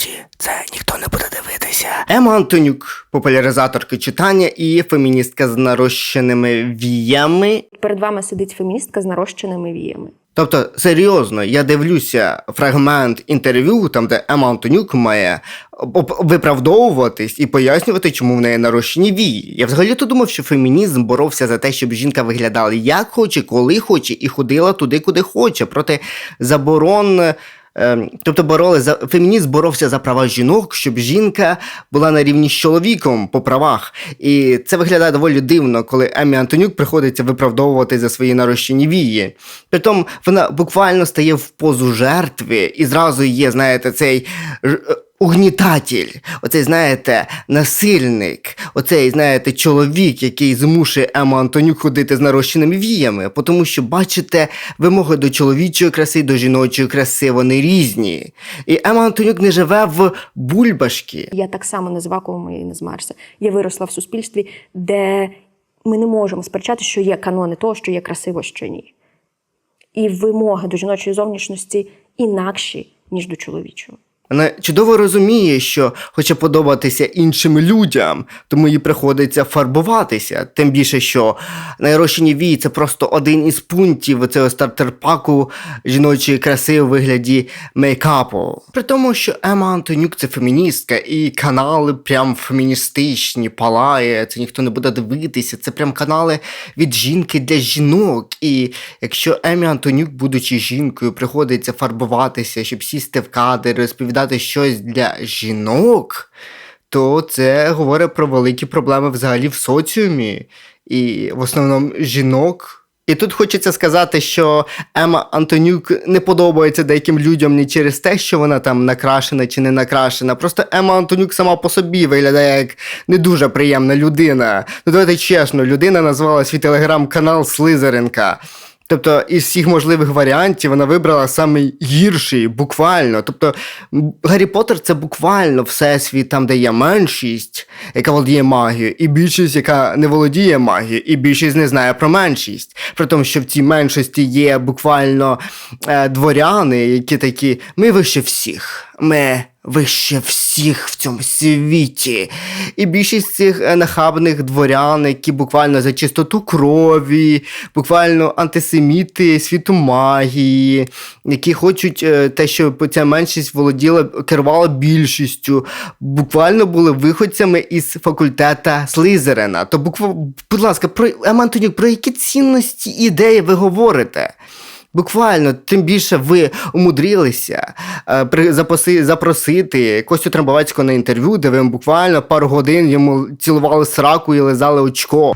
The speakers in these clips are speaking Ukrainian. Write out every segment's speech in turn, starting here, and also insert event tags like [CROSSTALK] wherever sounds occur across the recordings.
друзі, це ніхто не буде дивитися. Ема Антонюк, популяризаторка читання і феміністка з нарощеними віями. Перед вами сидить феміністка з нарощеними віями. Тобто, серйозно, я дивлюся фрагмент інтерв'ю, там де Ема Антонюк має виправдовуватись і пояснювати, чому в неї нарощені вії. Я взагалі то думав, що фемінізм боровся за те, щоб жінка виглядала як хоче, коли хоче, і ходила туди, куди хоче, проти заборон. Ем, Тобто бороли за фемініст боровся за права жінок, щоб жінка була на рівні з чоловіком по правах. І це виглядає доволі дивно, коли Емі Антонюк приходиться виправдовувати за свої нарощені вії. Притом вона буквально стає в позу жертви і зразу є, знаєте, цей е, угнітатель, оцей, знаєте, насильник, оцей, знаєте, чоловік, який змушує Ему Антонюк ходити з нарощеними віями. Тому що, бачите, вимоги до чоловічої краси, до жіночої краси, вони різні. І Ема Антонюк не живе в бульбашки. Я так само не з вакууму і не з Марса. Я виросла в суспільстві, де ми не можемо сперечати, що є канони того, що є красиво, що ні. І вимоги до жіночої зовнішності інакші, ніж до чоловічої. Вона чудово розуміє, що хоче подобатися іншим людям, тому їй приходиться фарбуватися. Тим більше, що найрощені вії це просто один із пунктів цього стартер-паку жіночої краси у вигляді мейкапу. При тому, що Ема Антонюк це феміністка, і канали прям феміністичні, палає, це ніхто не буде дивитися. Це прям канали від жінки для жінок. І якщо Емі Антонюк, будучи жінкою, приходиться фарбуватися, щоб сісти в кадр, розповідати щось для жінок, то це говорить про великі проблеми взагалі в соціумі, і в основному жінок. І тут хочеться сказати, що Ема Антонюк не подобається деяким людям не через те, що вона там накрашена чи не накрашена. Просто Ема Антонюк сама по собі виглядає як не дуже приємна людина. Ну давайте чесно, людина назвала свій телеграм-канал Слизеринка. Тобто, із всіх можливих варіантів вона вибрала самий гірший, буквально. Тобто, Гаррі Поттер це буквально всесвіт, там, де є меншість, яка володіє магією, і більшість, яка не володіє магією, і більшість не знає про меншість. При тому, що в цій меншості є буквально е, дворяни, які такі: ми вище всіх, ми вище всіх в цьому світі. І більшість цих е, нахабних дворян, які буквально за чистоту крові, буквально антисеміти світу магії, які хочуть е, те, щоб ця меншість володіла, керувала більшістю, буквально були виходцями із факультета Слизерина. То буква, будь ласка, про Антонюк, про які цінності і ідеї ви говорите? Буквально, тим більше ви умудрилися е, при, запоси, запросити Костю Трамбовецького на інтерв'ю, де ви буквально пару годин йому цілували сраку і лизали очко.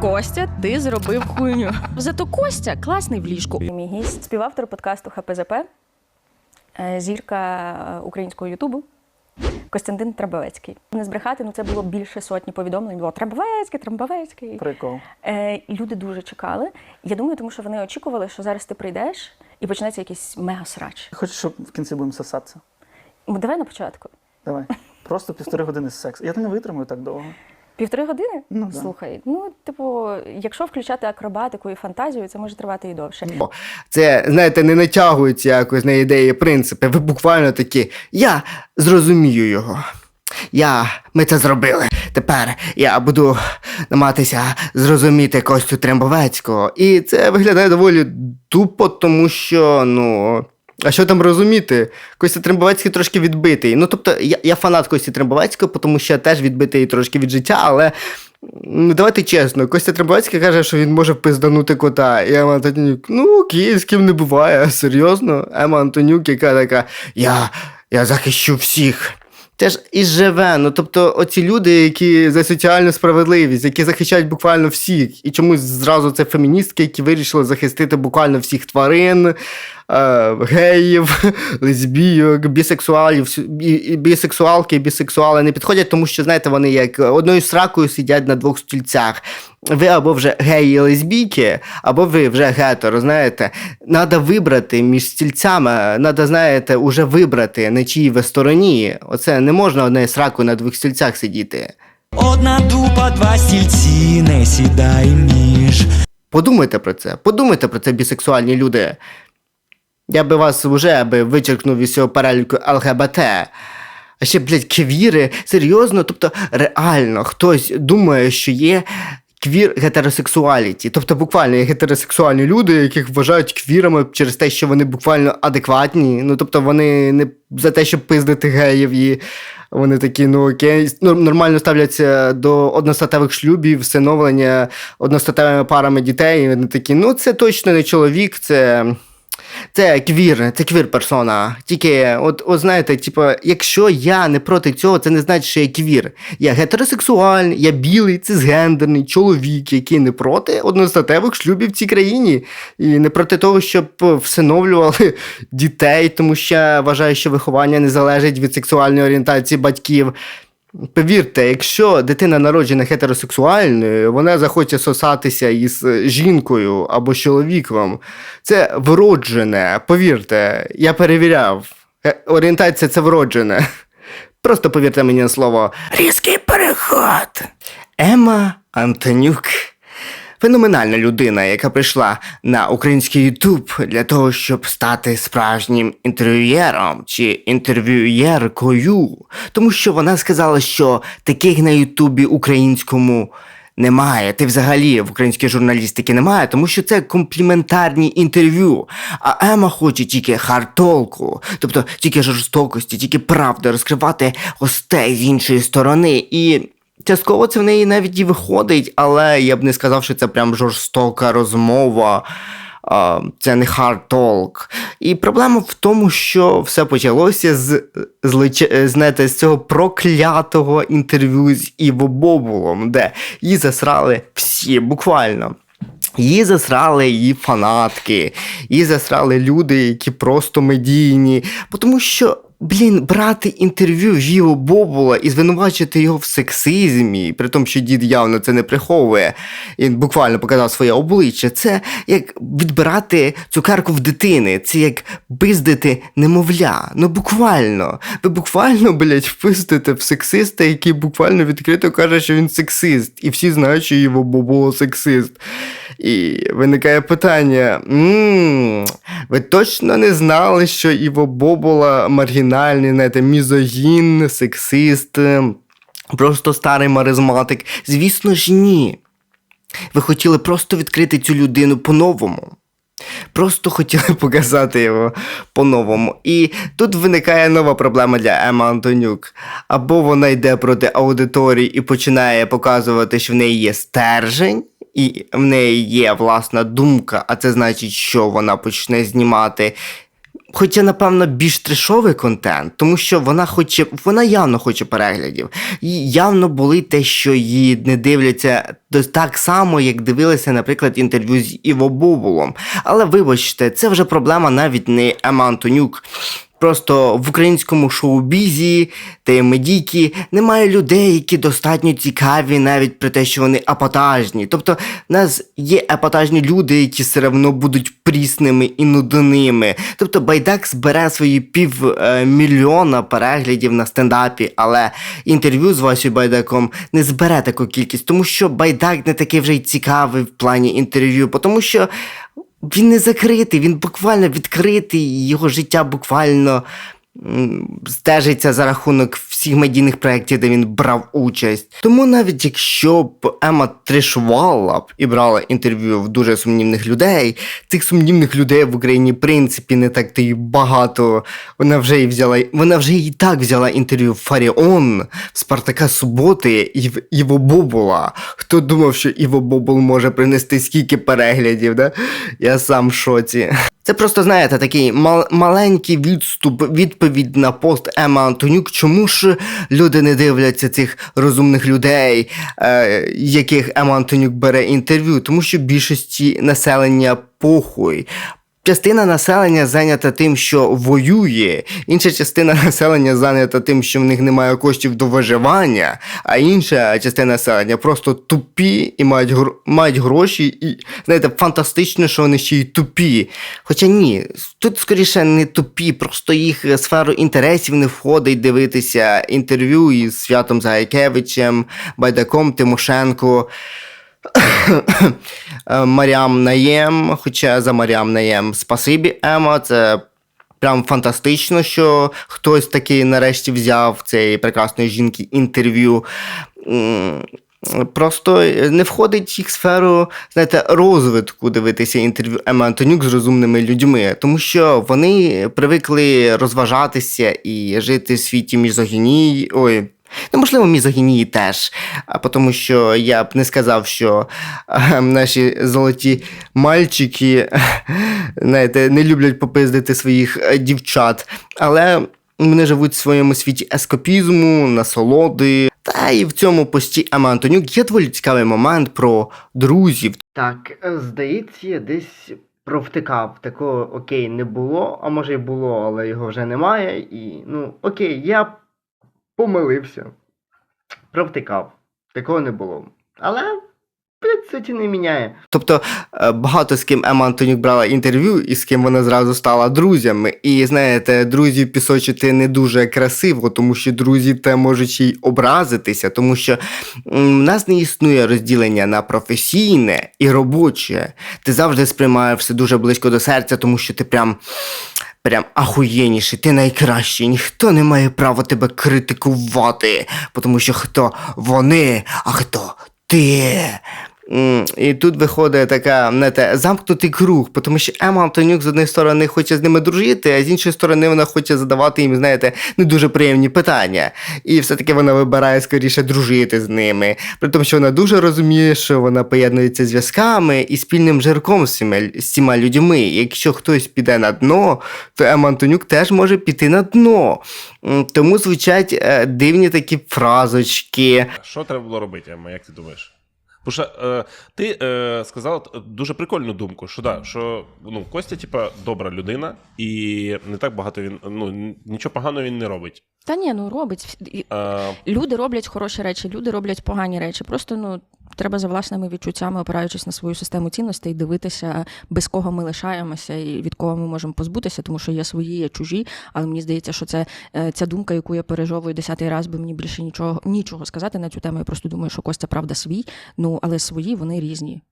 Костя, ти зробив хуйню. Зато Костя класний в ліжку. Мій гість співавтор подкасту ХПЗП, е, зірка е, українського Ютубу. Костянтин Трабовецький. Не збрехати, ну це було більше сотні повідомлень. Було Трабовецький, Трабовецький. Прикол. Е, люди дуже чекали. Я думаю, тому що вони очікували, що зараз ти прийдеш і почнеться якийсь мега-срач. Хочеш, щоб в кінці будемо сосатися? Ну, Давай на початку. Давай. Просто півтори години секс. Я не витримую так довго. Півтори години? Ну, да. Слухай, ну, типу, якщо включати акробатику і фантазію, це може тривати і довше. Це, знаєте, не натягується якось на ідеї принципи. Ви буквально такі, я зрозумію його. Я, ми це зробили. Тепер я буду намагатися зрозуміти Костю Трембовецького. І це виглядає доволі тупо, тому що, ну. А що там розуміти? Костя Трембовецький трошки відбитий. Ну, тобто, я, я фанат Кості Трембовецького, тому що я теж відбитий трошки від життя, але ну, давайте чесно, Костя Трембовецький каже, що він може впизданути кота. І Ема Антонюк, ну окей, з ким не буває, серйозно. Ема Антонюк, яка така, я, я захищу всіх. Це ж і живе. Ну тобто, оці люди, які за соціальну справедливість, які захищають буквально всіх, і чомусь зразу це феміністки, які вирішили захистити буквально всіх тварин, геїв, лесбійок, бісексуалів, бісексуалки, бісексуали не підходять, тому що, знаєте, вони як одною сракою сидять на двох стільцях. Ви або вже геї лесбійки, або ви вже гетеро, знаєте. Надо вибрати між стільцями, надо, знаєте, уже вибрати, на чиїй ви стороні. Оце не можна одною сракою на двох стільцях сидіти. Одна дупа, два стільці, не сідай між. Подумайте про це, подумайте про це, бісексуальні люди. Я би вас вже аби вичеркнув із цього переліку ЛГБТ. А ще, блядь, квіри, серйозно, тобто реально хтось думає, що є квір гетеросексуаліті. Тобто буквально є гетеросексуальні люди, яких вважають квірами через те, що вони буквально адекватні. Ну тобто вони не за те, щоб пиздити геїв і. Вони такі, ну окей, ну, нормально ставляться до одностатевих шлюбів, всиновлення одностатевими парами дітей. І вони такі, ну це точно не чоловік, це. Це квір, це квір персона. Тільки, от, от знаєте, типу, якщо я не проти цього, це не значить, що я квір. Я гетеросексуальний, я білий, цисгендерний чоловік, який не проти одностатевих шлюбів в цій країні. І не проти того, щоб всиновлювали дітей, тому що я вважаю, що виховання не залежить від сексуальної орієнтації батьків. Повірте, якщо дитина народжена гетеросексуальною, вона захоче сосатися із жінкою або чоловіком. Це вроджене, повірте, я перевіряв. Е, Орієнтація це вроджене. Просто повірте мені на слово різкий переход. Ема Антонюк. Феноменальна людина, яка прийшла на український Ютуб для того, щоб стати справжнім інтерв'юєром чи інтерв'юєркою. Тому що вона сказала, що таких на Ютубі українському немає. Ти взагалі в українській журналістики немає, тому що це компліментарні інтерв'ю. А Ема хоче тільки хардтолку, тобто тільки жорстокості, тільки правди розкривати гостей з іншої сторони. І частково це в неї навіть і виходить, але я б не сказав, що це прям жорстока розмова. Це не hard talk. І проблема в тому, що все почалося з, з, знаєте, з цього проклятого інтерв'ю з Іво Бобулом, де її засрали всі, буквально. Її засрали її фанатки, її засрали люди, які просто медійні. Тому що, блін, брати інтерв'ю в Іво Бобула і звинувачити його в сексизмі, при тому, що дід явно це не приховує, він буквально показав своє обличчя. Це як відбирати цукерку в дитини, це як биздити немовля. Ну буквально. Ви буквально, блядь, впистите в сексиста, який буквально відкрито каже, що він сексист. І всі знають, що Іво Бобуло сексист. І виникає питання: м ви точно не знали, що Іво Бобола маргінальний, знаєте, мізогін, сексист, ем, просто старий маризматик? Звісно ж, ні. Ви хотіли просто відкрити цю людину по-новому. Просто хотіли [LAUGHS] показати його по-новому. І тут виникає нова проблема для Ема Антонюк. Або вона йде проти аудиторії і починає показувати, що в неї є стержень, і в неї є власна думка, а це значить, що вона почне знімати. Хоча, напевно, більш трешовий контент, тому що вона хоче, вона явно хоче переглядів. Їй явно болить те, що її не дивляться так само, як дивилися, наприклад, інтерв'ю з Іво Бобулом. Але вибачте, це вже проблема навіть не Ема Антонюк. Просто в українському шоу-бізі та медійки немає людей, які достатньо цікаві, навіть при те, що вони апатажні. Тобто, в нас є апатажні люди, які все одно будуть прісними і нудними. Тобто Байдак збере свої півмільйона переглядів на стендапі, але інтерв'ю з Васею Байдаком не збере таку кількість, тому що Байдак не такий вже й цікавий в плані інтерв'ю, тому що він не закритий, він буквально відкритий, його життя буквально стежиться за рахунок всіх медійних проєктів, де він брав участь. Тому навіть якщо б Ема тришувала б і брала інтерв'ю в дуже сумнівних людей, цих сумнівних людей в Україні, в принципі, не так то й багато. Вона вже і взяла, вона вже і так взяла інтерв'ю в Фаріон, в Спартака Суботи і в Іво Бобула. Хто думав, що Іво Бобул може принести скільки переглядів, да? Я сам в шоці. Це просто, знаєте, такий мал- маленький відступ, відповідь на пост Ема Антонюк. Чому ж люди не дивляться цих розумних людей, е, яких Ема Антонюк бере інтерв'ю? Тому що більшості населення похуй. Частина населення зайнята тим, що воює, інша частина [LAUGHS] населення зайнята тим, що в них немає коштів до виживання, а інша частина населення просто тупі і мають, гро- мають гроші, і знаєте, фантастично, що вони ще й тупі. Хоча ні, тут скоріше не тупі, просто їх сферу інтересів не входить дивитися інтерв'ю із Святом Зайкевичем, Байдаком, Тимошенко. Е, Маріам Наєм, хоча за Маріам Наєм спасибі, Ема, це прям фантастично, що хтось такий нарешті взяв цієї прекрасної жінки інтерв'ю. Просто не входить в їх сферу, знаєте, розвитку дивитися інтерв'ю Еми Антонюк з розумними людьми, тому що вони привикли розважатися і жити в світі мізогінії. Ой, ну, можливо, мізогінії теж. А тому що я б не сказав, що наші золоті мальчики [LAUGHS] знаєте, не люблять попиздити своїх е, дівчат, але вони живуть в своєму світі ескапізму, насолоди. Та і в цьому пості Ема Антонюк є доволі цікавий момент про друзів. Так, е, здається, я десь провтикав. Такого окей, не було, а може й було, але його вже немає. І ну, окей, я помилився. Провтикав. Такого не було. Але. в суті не міняє. Тобто е, багато з ким Ема Антонюк брала інтерв'ю і з ким вона зразу стала друзями. І знаєте, друзів пісочити не дуже красиво, тому що друзі те можуть ще й образитися, тому що в нас не існує розділення на професійне і робоче. Ти завжди сприймаєш все дуже близько до серця, тому що ти прям. Прям ахуєніший, ти найкращий, ніхто не має права тебе критикувати, тому що хто вони, а хто ти. І тут виходить така, знаєте, замкнутий круг, тому що Ема Антонюк з однієї сторони хоче з ними дружити, а з іншої сторони вона хоче задавати їм, знаєте, не дуже приємні питання. І все-таки вона вибирає скоріше дружити з ними. При тому, що вона дуже розуміє, що вона поєднується зв'язками і спільним жирком з цими, з цими людьми. Якщо хтось піде на дно, то Ема Антонюк теж може піти на дно. Тому звучать е, дивні такі фразочки. Що треба було робити, Емма, як ти думаєш? Бо що е, ти е, сказала дуже прикольну думку, що да, що ну, Костя, типа, добра людина, і не так багато він ну нічого поганого він не робить. Та ні, ну робить. Е, Люди роблять хороші речі, люди роблять погані речі. Просто ну треба за власними відчуттями, опираючись на свою систему цінностей, дивитися, без кого ми лишаємося і від кого ми можемо позбутися, тому що є свої, є чужі. Але мені здається, що це е, ця думка, яку я пережовую десятий раз, бо мені більше нічого нічого сказати на цю тему. Я просто думаю, що Костя правда свій. Ну але свої вони різні.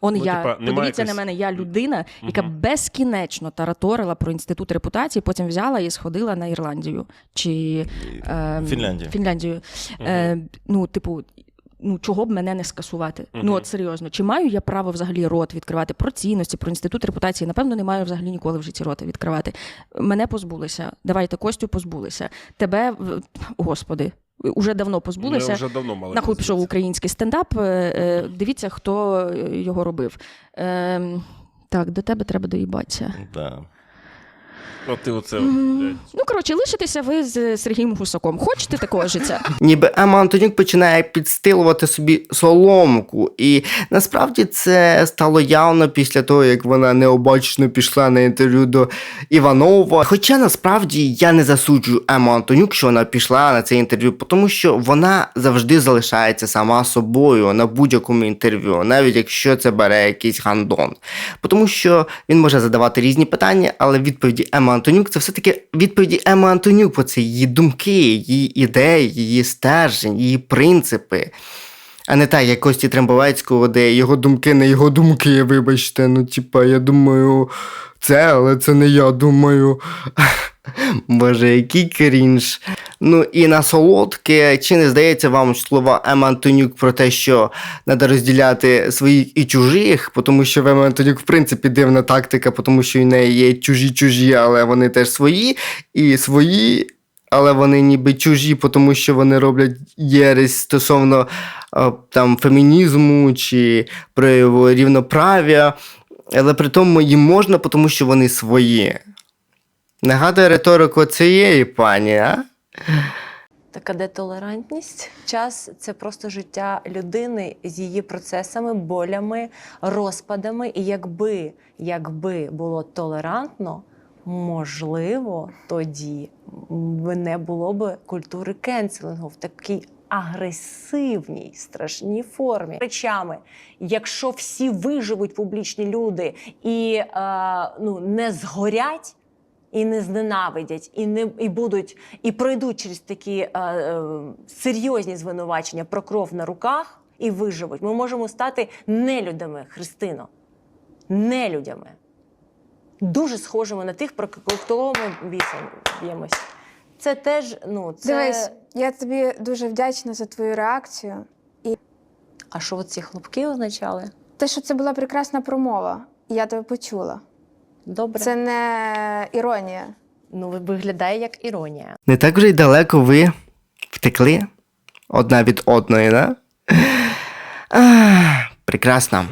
Он Ну, я типа, подивіться на мене, я людина, яка Мгм. безкінечно тараторила про інститут репутації, потім взяла і сходила на Ірландію чи е, Фінляндію. Фінляндію. Е, ну, типу. Ну, чого б мене не скасувати? Мгм. Ну, от серйозно, чи маю я право взагалі рот відкривати про цінності, про інститут репутації? Напевно, не маю взагалі ніколи в житті рота відкривати. Мене позбулися. Давайте Костю позбулися. Тебе, господи, уже давно позбулися. Вже давно мали. Нахуй пішов український стендап. Е, е, Дивіться, хто його робив. Ем, Так, до тебе треба доїбатися. Да. От ти оце. Ну, коротше, лишитеся ви з Сергієм Гусаком. Хочете такого життя? [LAUGHS] Ніби Ема Антонюк починає підстилувати собі соломку. І насправді це стало явно після того, як вона необачно пішла на інтерв'ю до Іванова. Хоча насправді я не засуджую Ему Антонюк, що вона пішла на це інтерв'ю, тому що вона завжди залишається сама собою на будь-якому інтерв'ю, навіть якщо це бере якийсь гандон. Тому що він може задавати різні питання, але відповіді Еми Антонюк це все-таки відповіді Еми Антонюк, про це її думки, її ідеї, її стержень, її принципи. А не так, як Кості Трембовецького, де його думки не його думки, вибачте. Ну, типа, я думаю, це, але це не я думаю. Боже, який крінж. Ну і на солодке, чи не здається вам слова Ема Антонюк про те, що треба розділяти своїх і чужих, тому що в Ема Антонюк, в принципі, дивна тактика, тому що в неї є чужі-чужі, але вони теж свої, і свої. Але вони ніби чужі, тому що вони роблять єресь стосовно е, там, фемінізму чи прояву рівноправ'я. Але при тому їм можна, тому що вони свої. Нагадує риторику цієї пані, а? Така де толерантність? Час це просто життя людини з її процесами, болями, розпадами. І якби, якби було толерантно, можливо, тоді не було б культури кенселингу в такій агресивній, страшній формі речами. Якщо всі виживуть публічні люди і е, ну, не згорять. І не зненавидять, і не і будуть, і пройдуть через такі е, е, серйозні звинувачення про кров на руках і виживуть. Ми можемо стати нелюдами, Христино. Нелюдями. Дуже схожими на тих, про кого ми бісом б'ємось. Це теж, ну, це. Дивись, я тобі дуже вдячна за твою реакцію. А що ці хлопки означали? Те, що це була прекрасна промова, і я тебе почула. Добре. Це не іронія. Ну, виглядає як іронія. Не так вже й далеко ви втекли одна від одної, да? Ах, прекрасно.